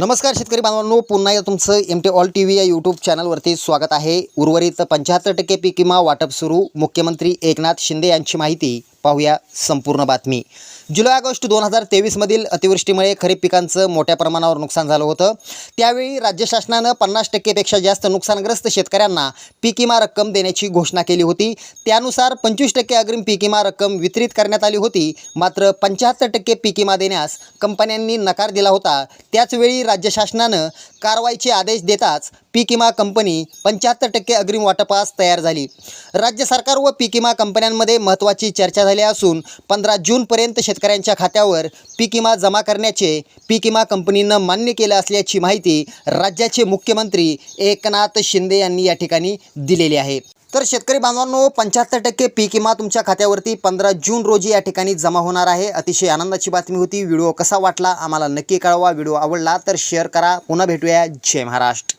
नमस्कार शेतकरी बांधवांनो पुन्हा एकदा तुमचं M T all T V या यूट्यूब चॅनलवरती स्वागत आहे. उर्वरित पंच्याहत्तर टक्के पीक किमा वाटप सुरू. मुख्यमंत्री एकनाथ शिंदे यांची माहिती. पाहूया संपूर्ण बातमी. जुलै ऑगस्ट दोन हजार तेवीसमधील अतिवृष्टीमुळे खरीप पिकांचं मोठ्या प्रमाणावर नुकसान झालं होतं. त्यावेळी राज्य शासनानं पन्नास टक्केपेक्षा जास्त नुकसानग्रस्त शेतकऱ्यांना पीक विमा रक्कम देण्याची घोषणा केली होती. त्यानुसार पंचवीस टक्के अग्रिम पीक विमा रक्कम वितरित करण्यात आली होती. मात्र पंच्याहत्तर टक्के पीक विमा देण्यास कंपन्यांनी नकार दिला होता. त्याचवेळी राज्य शासनानं कारवाईचे आदेश देताच पीक विमा कंपनी पंच्याहत्तर टक्के अग्रिम वाटपास तयार झाली. राज्य सरकार व पीक विमा कंपन्यांमध्ये महत्त्वाची चर्चा झाली असून पंधरा जूनपर्यंत शेतकऱ्यांच्या खात्यावर पीक विमा जमा करण्याचे पीक विमा कंपनीनं मान्य केलं असल्याची माहिती राज्याचे मुख्यमंत्री एकनाथ शिंदे यांनी या ठिकाणी दिलेली आहे. तर शेतकरी बांधवांनो पंच्याहत्तर टक्के पीक विमा तुमच्या खात्यावरती पंधरा जून रोजी या ठिकाणी जमा होणार आहे. अतिशय आनंदाची बातमी होती. व्हिडिओ कसा वाटला? आम्हाला नक्की कळवा. व्हिडिओ आवडला तर शेअर करा. पुन्हा भेटूया. जय महाराष्ट्र.